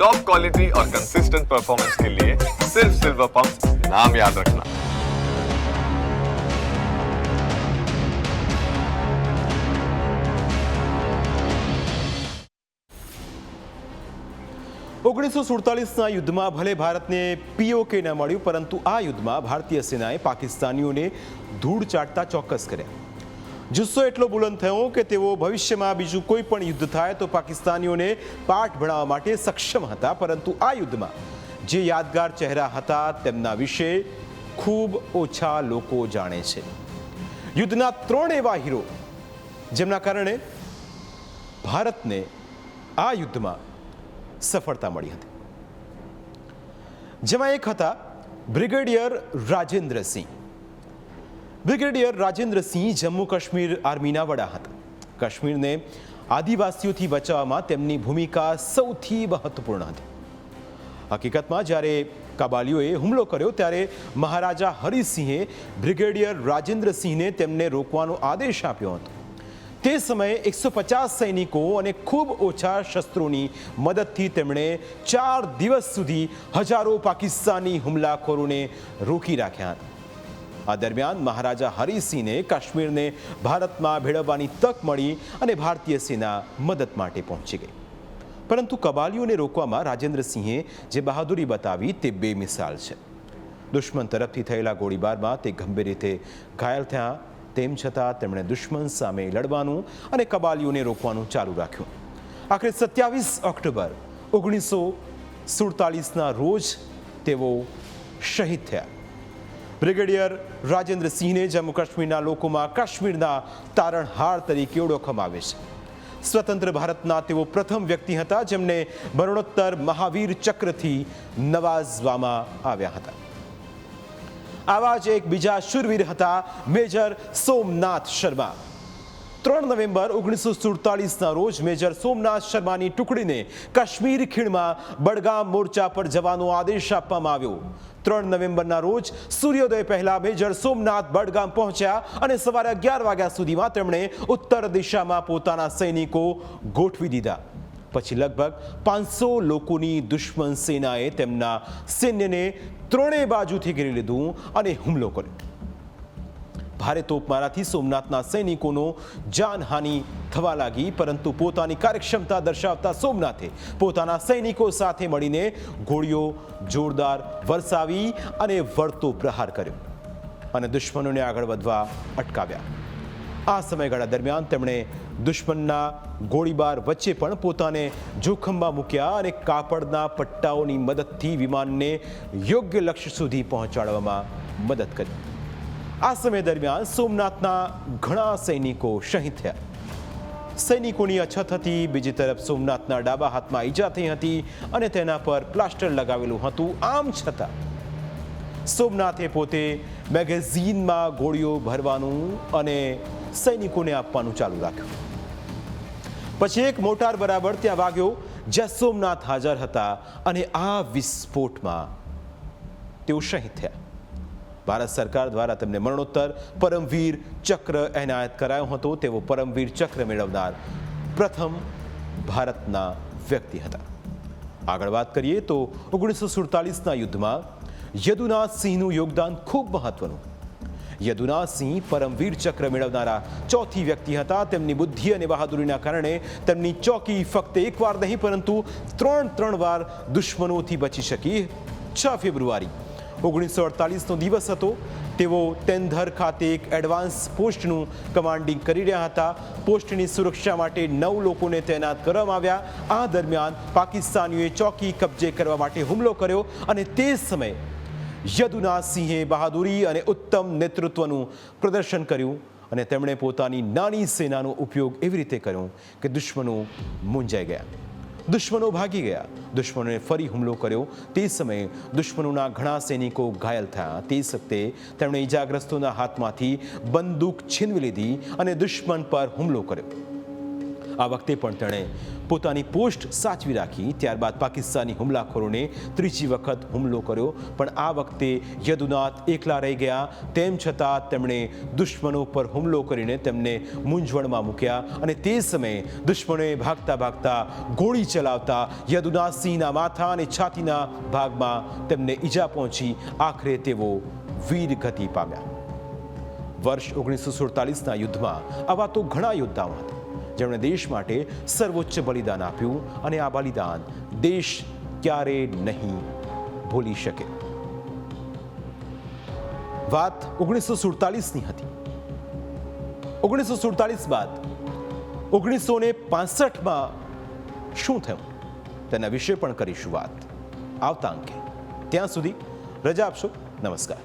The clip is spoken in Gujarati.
टॉप क्वालिटी और कंसिस्टेंट परफॉर्मेंस के लिए सिर्फ सिल्वर पंप नाम याद रखना ઓગણીસો સુડતાલીસના યુદ્ધમાં ભલે ભારતને પીઓકે ન મળ્યું પરંતુ આ યુદ્ધમાં ભારતીય સેનાએ પાકિસ્તાનીઓને ધૂળ ચાટતા ચોક્કસ કર્યા જુસ્સો એટલો બુલંદ થયો કે તેઓ ભવિષ્યમાં બીજું કોઈ પણ યુદ્ધ થાય તો પાકિસ્તાનીઓને પાઠ ભણાવવા માટે સક્ષમ હતા. પરંતુ આ યુદ્ધમાં જે યાદગાર ચહેરા હતા તેમના વિશે ખૂબ ઓછા લોકો જાણે છે. યુદ્ધના ત્રણ એવા હીરો જેમના કારણે ભારતને આ યુદ્ધમાં સફળતા મળી હતી. જેમાં એક હતા બ્રિગેડિયર રાજેન્દ્રસિંહ બ્રિગેડિયર રાજેન્દ્રસિંહ જમ્મુ કાશ્મીર આર્મીના વડા હતા. કાશ્મીરને આદિવાસીઓથી બચાવવામાં તેમની ભૂમિકા સૌથી મહત્વપૂર્ણ હતી. હકીકતમાં જ્યારે કાબાલીઓએ હુમલો કર્યો ત્યારે મહારાજા હરિસિંહે બ્રિગેડિયર રાજેન્દ્રસિંહને તેમને રોકવાનો આદેશ આપ્યો હતો. તે સમયે એકસો પચાસ સૈનિકો અને ખૂબ ઓછા શસ્ત્રોની મદદથી તેમણે ચાર દિવસ સુધી હજારો પાકિસ્તાની હુમલાખોરોને રોકી રાખ્યા હતા. આ દરમિયાન મહારાજા હરિસિંહને કાશ્મીરને ભારતમાં ભેળવવાની તક મળી અને ભારતીય સેના મદદ માટે પહોંચી ગઈ. પરંતુ કબાલીઓને રોકવામાં રાજેન્દ્રસિંહે જે બહાદુરી બતાવી તે બેમિસાલ છે. દુશ્મન તરફથી થયેલા ગોળીબારમાં તે ગંભીર રીતે ઘાયલ થયા. તેમ છતાં તેમણે દુશ્મન સામે લડવાનું અને કબાલીઓને રોકવાનું ચાલુ રાખ્યું. આખરે સત્યાવીસ ઓક્ટોબર ઓગણીસો સુડતાલીસના રોજ તેઓ શહીદ થયા. બ્રિગેડિયર રાજેન્દ્ર સિંહને જમ્મુ કાશ્મીરના લોકોમાં કાશ્મીરના તારણહાર તરીકે ઓળખવામાં આવે છે. સ્વતંત્ર ભારતના તેઓ પ્રથમ વ્યક્તિ હતા જેમને મરણોત્તર મહાવીર ચક્રથી નવાજવામાં આવ્યા હતા. આવા જ એક બીજા શુરવીર હતા મેજર સોમનાથ શર્મા. ત્રણ નવેમ્બર ઓગણીસો સુડતાલીસના રોજ મેજર સોમનાથ શર્માની ટુકડીને કાશ્મીર ખીણમાં બડગામ મોરચા પર જવાનો આદેશ આપવામાં આવ્યો. ત્રણ નવેમ્બરના રોજ સૂર્યોદય પહેલા મેજર સોમનાથ બડગામ પહોંચ્યા અને સવારે અગિયાર વાગ્યા સુધીમાં તેમણે ઉત્તર દિશામાં પોતાના સૈનિકો ગોઠવી દીધા. પછી લગભગ પાંચસો લોકોની દુશ્મન સેનાએ તેમના સૈન્યને ત્રણેય બાજુથી ઘેરી લીધું અને હુમલો કર્યો. ભારે તોપમારાથી સોમનાથના સૈનિકોનો જાનહાનિ થવા લાગી, પરંતુ પોતાની કાર્યક્ષમતા દર્શાવતા સોમનાથે પોતાના સૈનિકો સાથે મળીને ગોળીઓ જોરદાર વરસાવી અને વળતો પ્રહાર કર્યો અને દુશ્મનોને આગળ વધવા અટકાવ્યા. આ સમયગાળા દરમિયાન તેમણે દુશ્મનના ગોળીબાર વચ્ચે પણ પોતાને જોખમમાં મૂક્યા અને કાપડના પટ્ટાઓની મદદથી વિમાનને યોગ્ય લક્ષ્ય સુધી પહોંચાડવામાં મદદ કરી. આ સમય દરમિયાન સોમનાથના ઘણા સૈનિકો શહીદ થયા. સૈનિકોની અછત હતી, બીજી તરફ સોમનાથના ડાબા હાથમાં ઈજા થઈ હતી અને તેના પર પ્લાસ્ટર લગાવેલું હતું, આમ છતાં સોમનાથે પોતે મેગેઝીનમાં ગોળીઓ ભરવાનું અને સૈનિકોને આપવાનું ચાલુ રાખ્યું. પછી એક મોટાર બરાબર ત્યાં વાગ્યો, જ્યાં સોમનાથ હાજર હતા અને આ વિસ્ફોટમાં તેઓ શહીદ થયા. ભારત સરકાર દ્વારા તેમને મરણોત્તર, પરમવીર ચક્ર એનાયત કરાયો હતો. તેઓ પરમવીર ચક્ર મેળવનાર પ્રથમ ભારતના વ્યક્તિ હતા. આગળ વાત કરીએ તો ઓગણીસો સુડતાલીસના યુદ્ધમાં યદુનાથ સિંહનું યોગદાન ખૂબ મહત્વનું. યદુનાથ સિંહ પરમવીર ચક્ર મેળવનારા ચોથી વ્યક્તિ હતા. તેમની બુદ્ધિ અને બહાદુરીના કારણે તેમની ચોકી ફક્ત એકવાર નહીં, પરંતુ ત્રણ ત્રણ વાર દુશ્મનોથી બચી શકી. છ ફેબ્રુઆરી ઓગણીસો અડતાલીસનો દિવસ હતો. તેઓ તેનધર ખાતે એક એડવાન્સ પોસ્ટનું કમાન્ડિંગ કરી રહ્યા હતા. પોસ્ટની સુરક્ષા માટે નવ લોકોને તૈનાત કરવામાં આવ્યા. આ દરમિયાન પાકિસ્તાનીઓએ ચોકી કબજે કરવા માટે હુમલો કર્યો અને તે સમયે યદુનાથ સિંહે બહાદુરી અને ઉત્તમ નેતૃત્વનું પ્રદર્શન કર્યું અને તેમણે પોતાની નાની સેનાનો ઉપયોગ એવી રીતે કર્યો કે દુશ્મનો મૂંઝાઈ ગયા. દુશ્મનો ભાગી ગયા. દુશ્મનોએ ફરી હુમલો કર્યો. તે સમયે દુશ્મનોના ઘણા સૈનિકો ઘાયલ થયા. તે વખતે તેમણે ઈજાગ્રસ્તોના હાથમાંથી બંદૂક છીનવી લીધી અને દુશ્મન પર હુમલો કર્યો. આ વખતે પણ તેણે પોતાની પોસ્ટ સાચવી રાખી. ત્યારબાદ પાકિસ્તાની હુમલાખોરોને ત્રીજી વખત હુમલો કર્યો. પણ આ વખતે યદુનાથ એકલા રહી ગયા. તેમ છતાં તેમણે દુશ્મનો પર હુમલો કરીને તેમને મૂંઝવણમાં મૂક્યા અને તે સમયે દુશ્મનોએ ભાગતા ભાગતા ગોળી ચલાવતા યદુનાથસિંહના માથા અને છાતીના ભાગમાં તેમને ઈજા પહોંચી. આખરે તેઓ વીર ગતિ પામ્યા. વર્ષ ઓગણીસો સુડતાલીસના યુદ્ધમાં આવા તો ઘણા યોદ્ધાઓ હતા. જેમણે દેશ માટે સર્વોચ્ચ બલિદાન આપ્યું અને આ બલિદાન દેશ ક્યારે નહીં ભૂલી શકે. વાત ઓગણીસો સુડતાલીસની હતી. ઓગણીસો સુડતાલીસ બાદ ઓગણીસો ને પાસઠમાં શું થયું? તેના વિશે પણ કરીશું વાત. આવતા અંકે. ત્યાં સુધી રજા આપશો. નમસ્કાર.